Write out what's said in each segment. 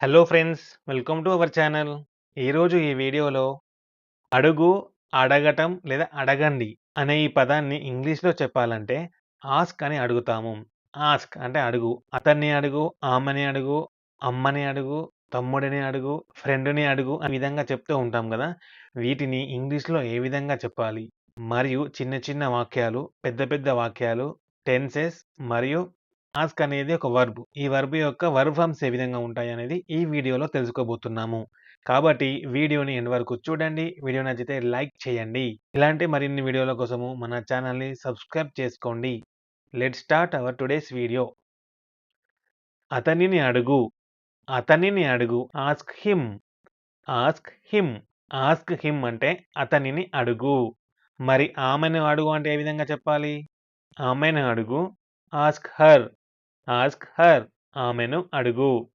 Hello friends welcome to our channel. ఈరోజు ఈ వీడియోలో అడుగు అడగటం లేదా అడగండి అనే ఈ పదాన్ని ఇంగ్లీష్లో చెప్పాలంటే ఆస్క్ అని అడుగుతాము. ఆస్క్ అంటే అడుగు. అతన్ని అడుగు ఆమెని అడుగు అమ్మని అడుగు తమ్ముడిని అడుగు ఫ్రెండ్ని అడుగు అనే విధంగా చెప్తూ ఉంటాం కదా! వీటిని ఇంగ్లీష్లో ఏ విధంగా చెప్పాలి? మరియు చిన్న చిన్న వాక్యాలు పెద్ద పెద్ద వాక్యాలు టెన్సెస్ మరియు ఆస్క్ అనేది ఒక వర్బ్. ఈ వర్బ్ యొక్క వర్బ్ ఫామ్స్ ఏ విధంగా ఉంటాయి అనేది ఈ వీడియోలో తెలుసుకోబోతున్నాము. కాబట్టి వీడియోని ఎండ్ వరకు చూడండి. వీడియో నచ్చితే లైక్ చేయండి. ఇలాంటి మరిన్ని వీడియోల కోసము మన ఛానల్ని సబ్స్క్రైబ్ చేసుకోండి. Let start our today's video. అతనిని అడుగు. అతనిని అడుగు. Ask him. Ask him. Ask him అంటే అతనిని అడుగు. మరి ఆమెను అడుగు అంటే ఏ విధంగా చెప్పాలి? ఆమెను అడుగు. Ask her. ఆస్క్ హర్ ఆమెను అడుగు.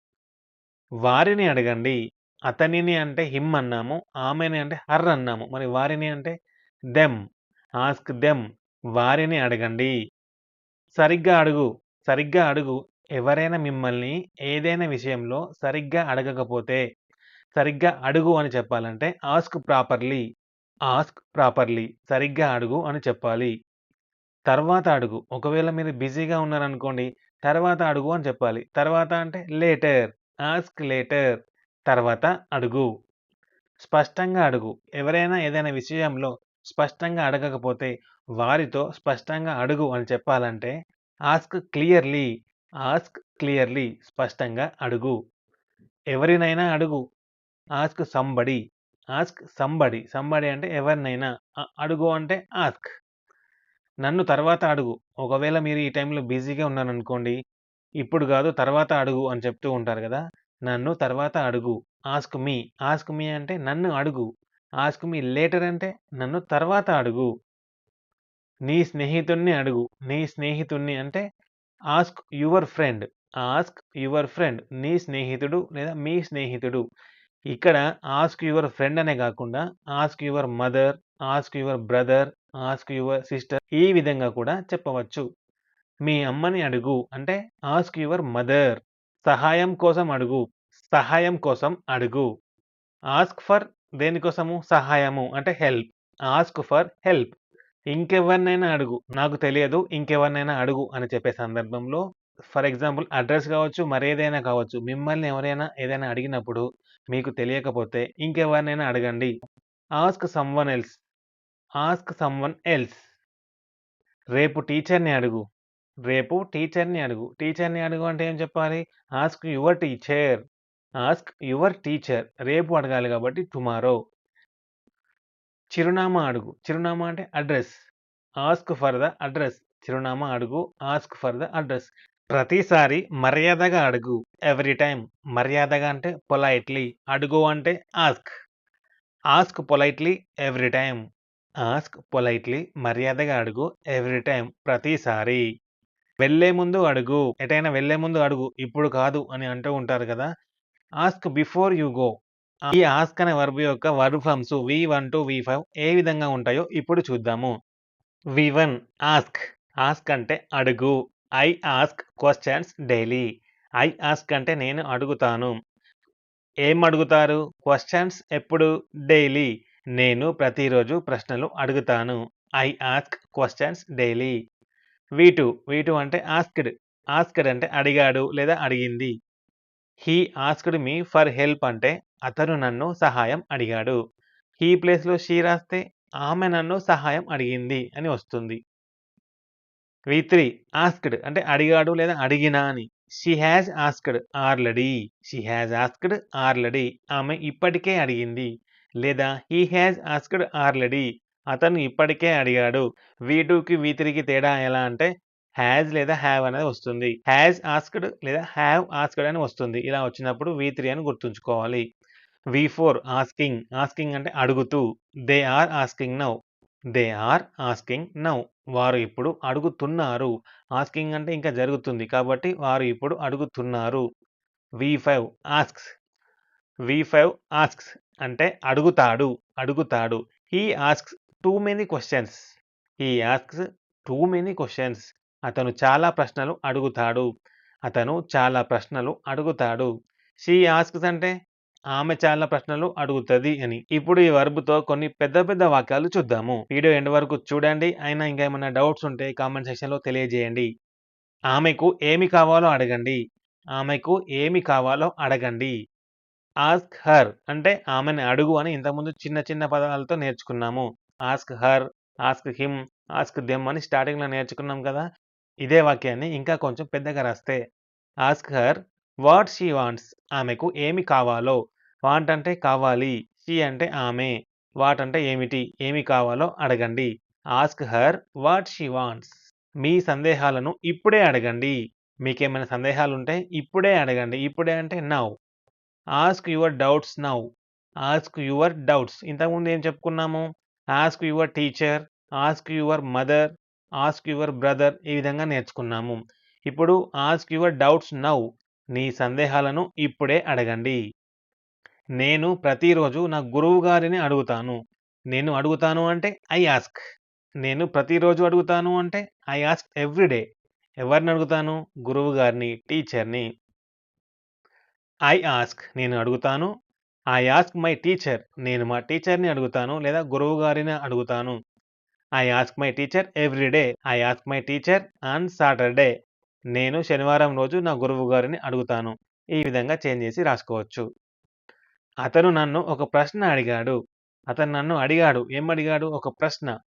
వారిని అడగండి. అతనిని అంటే హిమ్ అన్నాము. ఆమెని అంటే హర్ అన్నాము. మరి వారిని అంటే దెమ్ ఆస్క్ దెమ్ వారిని అడగండి. సరిగ్గా అడుగు. సరిగ్గా అడుగు. ఎవరైనా మిమ్మల్ని ఏదైనా విషయంలో సరిగ్గా అడగకపోతే సరిగ్గా అడుగు అని చెప్పాలంటే ఆస్క్ ప్రాపర్లీ. Ask properly. సరిగ్గా అడుగు అని చెప్పాలి. తర్వాత అడుగు. ఒకవేళ మీరు బిజీగా ఉన్నారనుకోండి తర్వాత అడుగు అని చెప్పాలి. తర్వాత అంటే లేటర్ ఆస్క్ లేటర్ తర్వాత అడుగు. స్పష్టంగా అడుగు. ఎవరైనా ఏదైనా విషయంలో స్పష్టంగా అడగకపోతే వారితో స్పష్టంగా అడుగు అని చెప్పాలంటే ఆస్క్ క్లియర్లీ ఆస్క్ క్లియర్లీ స్పష్టంగా అడుగు. ఎవరినైనా అడుగు. Ask somebody ask somebody somebody అంటే ఎవరినైనా. అడుగు అంటే ఆస్క్ నన్ను తర్వాత అడుగు. ఒకవేళ మీరు ఈ టైంలో బిజీగా ఉన్నారనుకోండి ఇప్పుడు కాదు తర్వాత అడుగు అని చెప్తూ ఉంటారు కదా! నన్ను తర్వాత అడుగు. Ask me. ఆస్క్ మీ అంటే నన్ను అడుగు. ఆస్క్ మీ లేటర్ అంటే నన్ను తర్వాత అడుగు. నీ స్నేహితుణ్ణి అడుగు. నీ స్నేహితుణ్ణి అంటే ask your friend. Ask your friend. నీ స్నేహితుడు లేదా మీ స్నేహితుడు. ఇక్కడ ఆస్క్ యువర్ ఫ్రెండ్ అనే కాకుండా ask your mother ask your brother ask your sister ఈ విధంగా కూడా చెప్పవచ్చు. మీ అమ్మని అడుగు. అంటే ఆస్క్ యువర్ మదర్. సహాయం కోసం అడుగు. సహాయం కోసం అడుగు. ఆస్క్ ఫర్ దేనికోసము సహాయము. అంటే హెల్ప్. Ask for help. ఇంకెవరినైనా అడుగు. నాకు తెలియదు. ఇంకెవరినైనా అడుగు అని చెప్పే సందర్భంలో ఫర్ ఎగ్జాంపుల్ అడ్రస్ కావచ్చు మరేదైనా కావచ్చు. మిమ్మల్ని ఎవరైనా ఏదైనా అడిగినప్పుడు మీకు తెలియకపోతే ఇంకెవరినైనా అడగండి. Ask someone else. Ask someone else రేపు టీచర్ని అడుగు. రేపు టీచర్ని అడుగు. టీచర్ని అడుగు అంటే ఏం చెప్పాలి? Ask your teacher ask your teacher రేపు అడగాలి కాబట్టి టుమారో చిరునామా అడుగు. చిరునామా అంటే address ask for the address చిరునామా అడుగు. ఆస్క్ ఫర్ ద అడ్రస్ ప్రతిసారి మర్యాదగా అడుగు. ఎవ్రీ టైం మర్యాదగా అంటే పొలైట్లీ అడుగు అంటే ask ask politely every time ask politely మర్యాదగా అడుగు ఎవ్రీ టైం ప్రతిసారి. వెళ్ళే ముందు అడుగు ఎటైనా వెళ్ళే ముందు అడుగు ఇప్పుడు కాదు అని అంటూ ఉంటారు కదా! Ask before you go. ఈ ఆస్క్ అనే వర్బ్ యొక్క verb forms V one two V five ఏ విధంగా ఉంటాయో ఇప్పుడు చూద్దాము. V one ask. ఆస్క్ అంటే అడుగు. I ask questions daily. I ask అంటే నేను అడుగుతాను. ఏం అడుగుతారు? క్వశ్చన్స్ ఎప్పుడు? డైలీ. నేను ప్రతిరోజు ప్రశ్నలు అడుగుతాను. I ask questions daily. వీటు వీటు అంటే ఆస్క్డ్. ఆస్క్డ్ అంటే అడిగాడు లేదా అడిగింది. He asked me for help అంటే అతను నన్ను సహాయం అడిగాడు. హీ ప్లేస్లో షీ రాస్తే ఆమె నన్ను సహాయం అడిగింది అని వస్తుంది. వి త్రీ ఆస్క్డ్ అంటే అడిగాడు లేదా అడిగినా అని. She has asked already she has asked already ఆమె ఇప్పటికే అడిగింది. లేదా హీ హ్యాజ్ ఆస్క్డ్ ఆర్లెడీ అతను ఇప్పటికే అడిగాడు. వి టూకి వి త్రీకి తేడా ఎలా అంటే హ్యాజ్ లేదా హ్యావ్ అనేది వస్తుంది. హ్యాజ్ ఆస్క్డ్ లేదా హ్యావ్ ఆస్క్డ్ అని వస్తుంది. ఇలా వచ్చినప్పుడు వి త్రీ అని గుర్తుంచుకోవాలి. వి ఫోర్ ఆస్కింగ్ ఆస్కింగ్ అంటే అడుగుతూ. They are asking now they are asking now వారు ఇప్పుడు అడుగుతున్నారు. ఆస్కింగ్ అంటే ఇంకా జరుగుతుంది కాబట్టి వారు ఇప్పుడు అడుగుతున్నారు. V five asks V five asks అంటే అడుగుతాడు అడుగుతాడు he asks too many questions he asks too many questions అతను చాలా ప్రశ్నలు అడుగుతాడు అతను చాలా ప్రశ్నలు అడుగుతాడు షీ ఆస్క్స్ అంటే ఆమె చాలా ప్రశ్నలు అడుగుతుంది అని. ఇప్పుడు ఈ వర్బ్‌తో కొన్ని పెద్ద పెద్ద వాక్యాలు చూద్దాము. వీడియో ఎండ్ వరకు చూడండి. అయినా ఇంకా ఏమైనా డౌట్స్ ఉంటే కామెంట్ సెక్షన్‌లో తెలియజేయండి. ఆమెకు ఏమి కావాలో అడగండి. ఆమెకు ఏమి కావాలో అడగండి. ఆస్క్ హర్ అంటే ఆమెని అడుగు అని ఇంతకుముందు చిన్న చిన్న పదాలతో నేర్చుకున్నాము. Ask her, ask him, ask them అని స్టార్టింగ్‌లో నేర్చుకున్నాం కదా! ఇదే వాక్యాన్ని ఇంకా కొంచెం పెద్దగా రాస్తే ask her what she wants ఆమెకు ఏమి కావాలో? వాంట్ అంటే కావాలి షీ అంటే ఆమె వాట్ అంటే ఏమిటి ఏమి కావాలో అడగండి. Ask her what she wants? మీ సందేహాలను ఇప్పుడే అడగండి. మీకేమైనా సందేహాలు ఉంటే ఇప్పుడే అడగండి. ఇప్పుడే అంటే now. Ask your doubts now ask your doubts ఇంతకుముందు ఏం చెప్పుకున్నాము? Ask your teacher ask your mother ask your brother ఈ విధంగా నేర్చుకున్నాము. ఇప్పుడు ఆస్క్ యువర్ డౌట్స్ నౌ నీ సందేహాలను ఇప్పుడే అడగండి. నేను ప్రతిరోజు నా గురువు గారిని అడుగుతాను. నేను అడుగుతాను అంటే ఐ ఆస్క్ నేను ప్రతిరోజు అడుగుతాను అంటే ఐ ఆస్క్ ఎవ్రీడే ఎవరిని అడుగుతాను? గురువు గారిని టీచర్ని ఐ ఆస్క్ నేను అడుగుతాను. ఐ ఆస్క్ మై టీచర్ నేను మా టీచర్ని అడుగుతాను లేదా గురువు గారిని అడుగుతాను. I ask my teacher every day I ask my teacher on Saturday నేను శనివారం రోజు నా గురువు గారిని అడుగుతాను. ఈ విధంగా చేంజ్ చేసి రాసుకోవచ్చు. అతను నన్ను ఒక ప్రశ్న అడిగాడు. అతను నన్ను అడిగాడు. ఏం అడిగాడు? ఒక ప్రశ్న.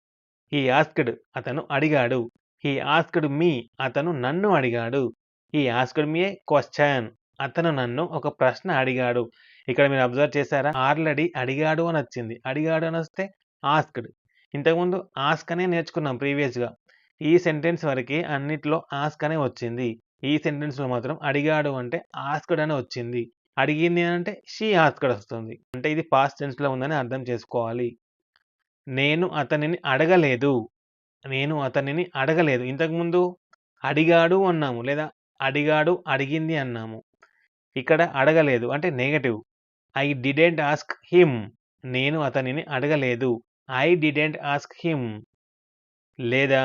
ఈ ఆస్క్డ్ అతను అడిగాడు. ఈ ఆస్క్డ్ మీ అతను నన్ను అడిగాడు. ఈ ఆస్క్డ్ మీ ఏ క్వశ్చన్ అతను నన్ను ఒక ప్రశ్న అడిగాడు. ఇక్కడ మీరు అబ్జర్వ్ చేశారా? ఆల్రెడీ అడిగాడు అని వచ్చింది. అడిగాడు అని వస్తే ఆస్క్డ్. ఇంతకుముందు ఆస్క్ అనే నేర్చుకున్నాం ప్రీవియస్గా. ఈ సెంటెన్స్ వరకు అన్నిట్లో ఆస్క్ అనే వచ్చింది. ఈ సెంటెన్స్లో మాత్రం అడిగాడు అంటే ఆస్క్డ్ అని వచ్చింది. అడిగింది అంటే షీ ఆస్క్డ్ వస్తుంది. అంటే ఇది పాస్ట్ టెన్స్లో ఉందని అర్థం చేసుకోవాలి. నేను అతనిని అడగలేదు. నేను అతనిని అడగలేదు. ఇంతకుముందు అడిగాడు అన్నాము. లేదా అడిగాడు అడిగింది అన్నాము. ఇక్కడ అడగలేదు. అంటే negative I didn't ask him నేను అతనిని అడగలేదు. ఐ డిడెంట్ ఆస్క్ హిమ్ లేదా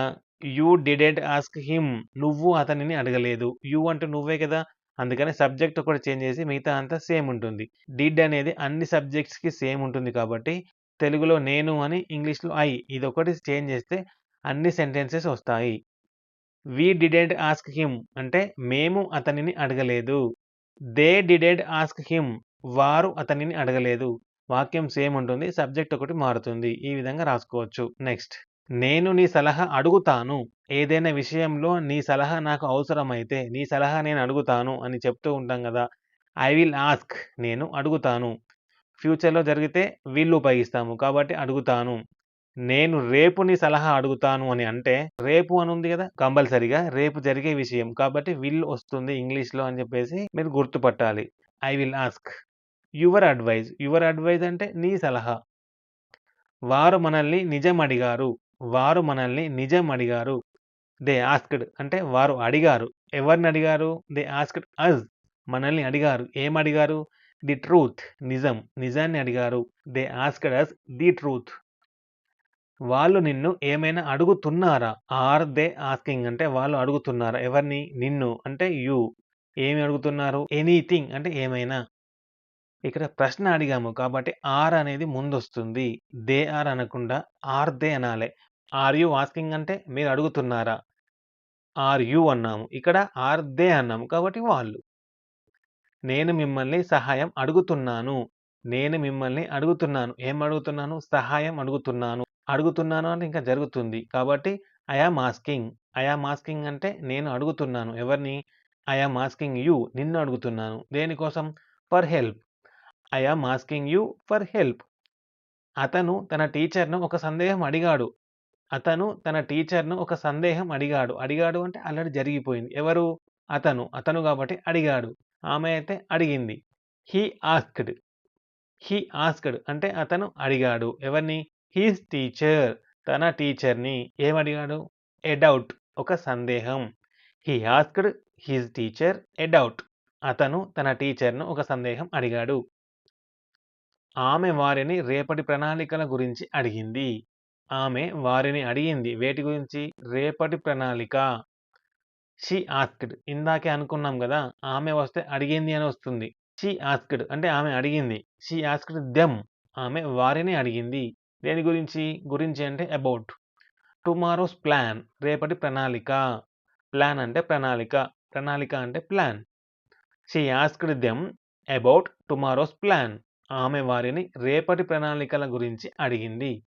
యూ డిడెంట్ ఆస్క్ హిమ్ నువ్వు అతనిని అడగలేదు. యూ అంటే నువ్వే కదా? అందుకని సబ్జెక్ట్ ఒకటి చేంజ్ చేసి మిగతా అంతా సేమ్ ఉంటుంది. డిడ్ అనేది అన్ని సబ్జెక్ట్స్కి సేమ్ ఉంటుంది కాబట్టి తెలుగులో నేను అని ఇంగ్లీష్లో ఐ ఇది ఒకటి చేంజ్ చేస్తే అన్ని సెంటెన్సెస్ వస్తాయి. వీ డిడెంట్ ఆస్క్ హిమ్ అంటే మేము అతనిని అడగలేదు. దే డిడెడ్ ఆస్క్ హిమ్. వారు అతనిని అడగలేదు. వాక్యం సేమ్ ఉంటుంది సబ్జెక్ట్ ఒకటి మారుతుంది. ఈ విధంగా రాసుకోవచ్చు. నెక్స్ట్. నేను నీ సలహా అడుగుతాను. ఏదైనా విషయంలో నీ సలహా నాకు అవసరమైతే నీ సలహా నేను అడుగుతాను అని చెప్తూ ఉంటాం కదా ఐ విల్ ఆస్క్ నేను అడుగుతాను. ఫ్యూచర్లో జరిగితే వీళ్ళు ఉపయోగిస్తాము కాబట్టి అడుగుతాను. నేను రేపు నీ సలహా అడుగుతాను అని అంటే రేపు అని ఉంది కదా కంపల్సరిగా రేపు జరిగే విషయం. కాబట్టి విల్ వస్తుంది ఇంగ్లీష్లో అని చెప్పేసి మీరు గుర్తుపట్టాలి. I will ask your advice your advice అంటే నీ సలహా. వారు మనల్ని నిజం అడిగారు వారు మనల్ని నిజం అడిగారు. దే ఆస్క్డ్ అంటే వారు అడిగారు. ఎవరిని అడిగారు? దే ఆస్క్డ్ అజ్ మనల్ని అడిగారు. ఏం అడిగారు? ది ట్రూత్ నిజం నిజాన్ని అడిగారు. They asked us the truth. వాళ్ళు నిన్ను ఏమైనా అడుగుతున్నారా? ఆర్ దే ఆస్కింగ్ అంటే వాళ్ళు అడుగుతున్నారా? ఎవరిని? నిన్ను అంటే యూ. ఏమి అడుగుతున్నారు? ఎనీథింగ్ అంటే ఏమైనా? ఇక్కడ ప్రశ్న అడిగాము కాబట్టి ఆర్ అనేది ముందొస్తుంది. దే ఆర్ అనకుండా ఆర్ దే అనాలి. ఆర్ యూ ఆస్కింగ్ అంటే మీరు అడుగుతున్నారా? ఆర్ యూ అన్నాము. ఇక్కడ ఆర్ దే అన్నాము కాబట్టి వాళ్ళు. నేను మిమ్మల్ని సహాయం అడుగుతున్నాను. నేను మిమ్మల్ని అడుగుతున్నాను. ఏం అడుగుతున్నాను? సహాయం అడుగుతున్నాను. అడుగుతున్నాను అంటే ఇంకా జరుగుతుంది. కాబట్టి ఐఆమ్ ఆస్కింగ్ ఐఆమ్ ఆస్కింగ్ అంటే నేను అడుగుతున్నాను. ఎవరిని? ఐఆమ్ ఆస్కింగ్ యూ నిన్ను అడుగుతున్నాను. దేనికోసం? For help I am asking you for help అతను తన టీచర్ను ఒక సందేహం అడిగాడు. అతను తన టీచర్ను ఒక సందేహం అడిగాడు. అడిగాడు అంటే ఆల్రెడీ జరిగిపోయింది. ఎవరు? అతను. అతను కాబట్టి అడిగాడు. ఆమె అయితే అడిగింది. హీ ఆస్క్డ్ హీ ఆస్క్డ్ అంటే అతను అడిగాడు. ఎవరిని? His teacher. తన టీచర్ని ఏమడిగాడు? ఎ డౌట్ ఒక సందేహం. He asked his teacher a doubt అతను తన టీచర్ను ఒక సందేహం అడిగాడు. ఆమె వారిని రేపటి ప్రణాళికల గురించి అడిగింది. ఆమె వారిని అడిగింది. వేటి గురించి? రేపటి ప్రణాళిక. She asked. ఇందాకే అనుకున్నాం కదా ఆమె వస్తే అడిగింది అని వస్తుంది. She asked. అంటే ఆమె అడిగింది. She asked them. ఆమె వారిని అడిగింది. దేని గురించి? గురించి అంటే అబౌట్. టుమారోస్ ప్లాన్ రేపటి ప్రణాళిక. ప్లాన్ అంటే ప్రణాళిక. ప్రణాళిక అంటే plan. She asked them about tomorrow's plan. ఆమె వారిని రేపటి ప్రణాళికల గురించి అడిగింది.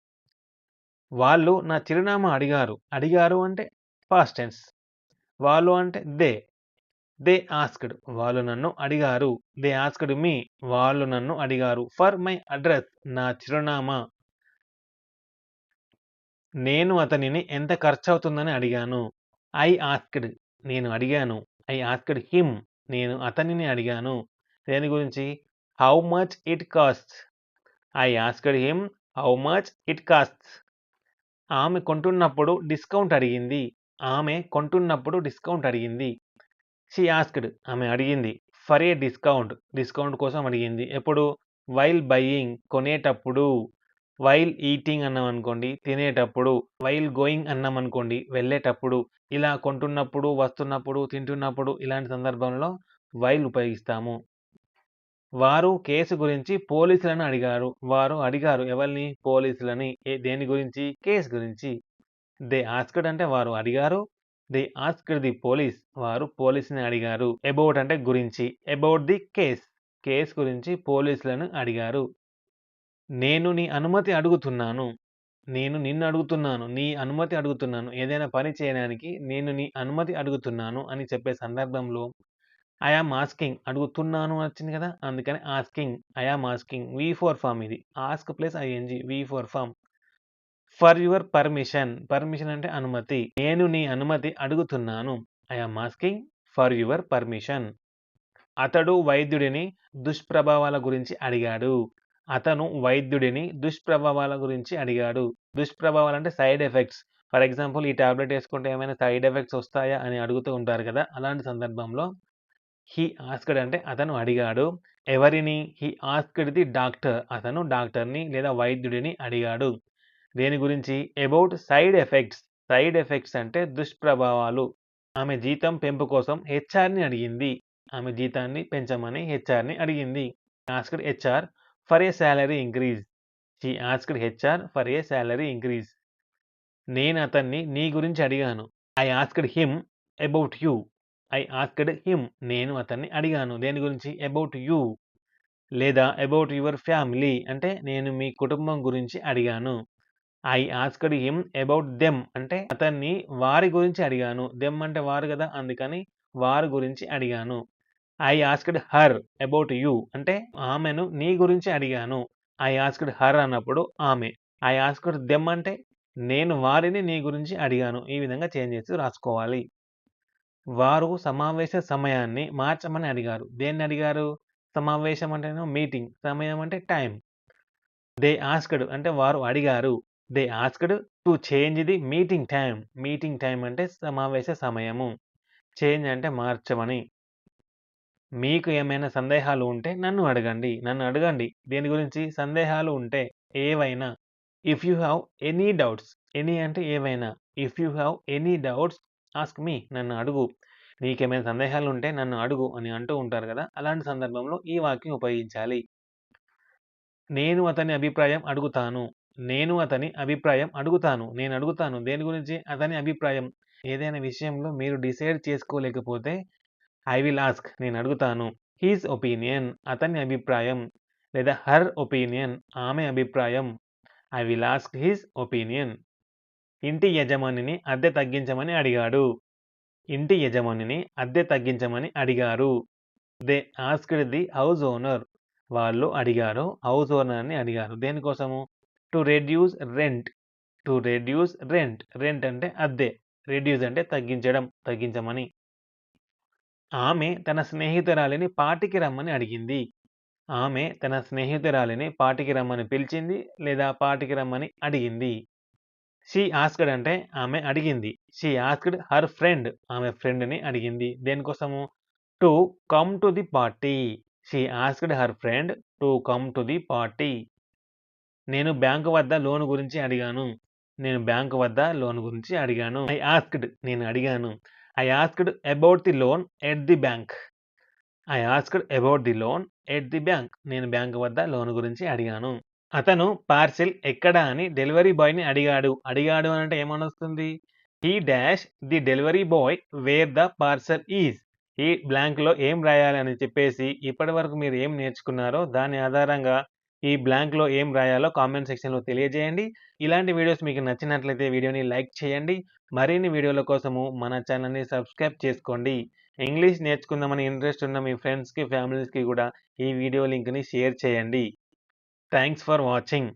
వాళ్ళు నా చిరునామా అడిగారు. అడిగారు అంటే ఫాస్ట్ టెన్స్. వాళ్ళు అంటే దే. దే ఆస్క్డ్ వాళ్ళు నన్ను అడిగారు. దే ఆస్క్డ్ మీ వాళ్ళు నన్ను అడిగారు. ఫర్ మై అడ్రస్ నా చిరునామా. నేను అతనిని ఎంత ఖర్చవుతుందని అడిగాను. ఐ ఆస్క్డ్ నేను అడిగాను. ఐ ఆస్క్డ్ హిమ్ నేను అతనిని అడిగాను. దేని గురించి? How much it costs. I asked him how much it costs. ఆమె కొంటున్నప్పుడు డిస్కౌంట్ అడిగింది. ఆమె కొంటున్నప్పుడు డిస్కౌంట్ అడిగింది. షీ ఆస్క్డ్ ఆమె అడిగింది. ఫర్ ఏ డిస్కౌంట్ డిస్కౌంట్ కోసం అడిగింది. ఎప్పుడు? వైల్ బయ్యింగ్ కొనేటప్పుడు. వైల్ ఈటింగ్ అన్నామనుకోండి తినేటప్పుడు. వైల్ గోయింగ్ అన్నాం అనుకోండి వెళ్ళేటప్పుడు. ఇలా కొంటున్నప్పుడు, వస్తున్నప్పుడు, తింటున్నప్పుడు ఇలాంటి సందర్భంలో వైల్ ఉపయోగిస్తాము. వారు కేసు గురించి పోలీసులను అడిగారు. వారు అడిగారు ఎవరిని? పోలీసులని. దేని గురించి? కేస్ గురించి. దే ఆస్కడ్ అంటే వారు అడిగారు. దే ఆస్కడ్ ది పోలీస్ వారు పోలీస్‌ని అడిగారు. అబౌట్ అంటే గురించి. అబౌట్ ది కేస్ కేస్ గురించి పోలీసులను అడిగారు. నేను నీ అనుమతి అడుగుతున్నాను. నేను నిన్ను అడుగుతున్నాను. నీ అనుమతి అడుగుతున్నాను. ఏదైనా పని చేయడానికి నేను నీ అనుమతి అడుగుతున్నాను అని చెప్పే సందర్భంలో ఐ యామ్ ఆస్కింగ్ అడుగుతున్నాను వచ్చింది కదా! అందుకని asking. I am asking. V four form ఇది. Ask plus I N G V four form for your permission. Permission అంటే అనుమతి. నేను నీ అనుమతి అడుగుతున్నాను. I am asking for your permission. అతడు వైద్యుడిని దుష్ప్రభావాల గురించి అడిగాడు. అతను వైద్యుడిని దుష్ప్రభావాల గురించి అడిగాడు. దుష్ప్రభావాలు అంటే సైడ్ ఎఫెక్ట్స్. ఫర్ ఎగ్జాంపుల్ ఈ టాబ్లెట్ వేసుకుంటే ఏమైనా సైడ్ ఎఫెక్ట్స్ వస్తాయా అని అడుగుతూ ఉంటారు కదా! అలాంటి సందర్భంలో హీ ఆస్క్డ్ అంటే అతను అడిగాడు. ఎవరిని? He asked the doctor. అతను డాక్టర్‌ని లేదా వైద్యుడిని అడిగాడు. దేని గురించి? About side effects. Side effects అంటే దుష్ప్రభావాలు. ఆమె జీతం పెంపు కోసం హెచ్ఆర్‌ని అడిగింది. ఆమె జీతాన్ని పెంచమని హెచ్ఆర్‌ని అడిగింది. Asked HR for a salary increase. She asked HR for a salary increase. నేను అతన్ని నీ గురించి అడిగాను. I asked him about you. I asked him నేను అతన్ని అడిగాను. దేని గురించి? About you. లేదా అబౌట్ యువర్ ఫ్యామిలీ అంటే నేను మీ కుటుంబం గురించి అడిగాను. I asked him about them అంటే అతన్ని వారి గురించి అడిగాను. దెమ్ అంటే వారు కదా! అందుకని వారి గురించి అడిగాను. I asked her about you అంటే ఆమెను నీ గురించి అడిగాను. ఐ ఆస్క్డ్ హర్ అన్నప్పుడు ఆమె. ఐ ఆస్క్డ్ దెమ్ అంటే నేను వారిని నీ గురించి అడిగాను. ఈ విధంగా చేంజ్ చేసి రాసుకోవాలి. వారు సమావేశ సమయాన్ని మార్చమని అడిగారు. దేన్ని అడిగారు? సమావేశం అంటేనేమో మీటింగ్. సమయం అంటే టైం దే ఆస్క్డ్ అంటే వారు అడిగారు. They asked to change the meeting time meeting time అంటే సమావేశ సమయము. చేంజ్ అంటే మార్చమని. మీకు ఏమైనా సందేహాలు ఉంటే నన్ను అడగండి. నన్ను అడగండి. దేని గురించి? సందేహాలు ఉంటే ఏవైనా. If you have any doubts. Any అంటే ఏవైనా. If you have any doubts ask me నన్ను అడుగు. నీకేమైనా సందేహాలు ఉంటే నన్ను అడుగు అని అంటూ ఉంటారు కదా! అలాంటి సందర్భంలో ఈ వాక్యం ఉపయోగించాలి. నేను అతని అభిప్రాయం అడుగుతాను. నేను అతని అభిప్రాయం అడుగుతాను. నేను అడుగుతాను. దేని గురించి? అతని అభిప్రాయం. ఏదైనా విషయంలో మీరు డిసైడ్ చేసుకోలేకపోతే ఐ విల్ ఆస్క్ నేను అడుగుతాను. హిస్ ఒపీనియన్ అతని అభిప్రాయం. లేదా హర్ ఒపీనియన్ ఆమె అభిప్రాయం. I will ask his opinion. ఇంటి యజమానిని అద్దె తగ్గించమని అడిగాడు. ఇంటి యజమానిని అద్దె తగ్గించమని అడిగారు. They asked the house owner. వాళ్ళు అడిగారు. హౌస్ ఓనర్‌ని అడిగారు. దేనికోసము? To reduce rent. To reduce rent. Rent అంటే అద్దె. రెడ్యూస్ అంటే తగ్గించడం. తగ్గించమని. ఆమె తన స్నేహితురాలిని పార్టీకి రమ్మని అడిగింది. ఆమె తన స్నేహితురాలిని పార్టీకి రమ్మని పిలిచింది లేదా పార్టీకి రమ్మని అడిగింది. షీ ఆస్క్డ్ అంటే ఆమె అడిగింది. షీ ఆస్క్డ్ హర్ ఫ్రెండ్ ఆమె ఫ్రెండ్‌ని అడిగింది. దేనికోసము? To come to the party. She asked her friend to come to the party. నేను బ్యాంకు వద్ద లోన్ గురించి అడిగాను. నేను బ్యాంకు వద్ద లోన్ గురించి అడిగాను. ఐ ఆస్క్డ్ నేను అడిగాను. I asked about the loan at the bank. I asked about the loan at the bank. నేను బ్యాంక్ వద్ద లోన్ గురించి అడిగాను. అతను పార్సెల్ ఎక్కడ అని డెలివరీ బాయ్‌ని అడిగాడు. అడిగాడు అని అంటే ఏమనొస్తుంది? He dash the delivery boy where the parcel is. ఈ బ్లాంక్‌లో ఏం రాయాలి అని చెప్పేసి ఇప్పటివరకు మీరు ఏం నేర్చుకున్నారో దాని ఆధారంగా ఈ బ్లాంక్‌లో ఏం రాయాలో కామెంట్ సెక్షన్‌లో తెలియజేయండి. ఇలాంటి వీడియోస్ మీకు నచ్చినట్లయితే వీడియోని లైక్ చేయండి. మరిన్ని వీడియోల కోసము మన ఛానల్‌ని సబ్స్క్రైబ్ చేసుకోండి. ఇంగ్లీష్ నేర్చుకుందామని ఇంట్రెస్ట్ ఉన్న మీ ఫ్రెండ్స్‌కి, ఫ్యామిలీస్‌కి కూడా ఈ వీడియో లింక్‌ని షేర్ చేయండి. Thanks for watching.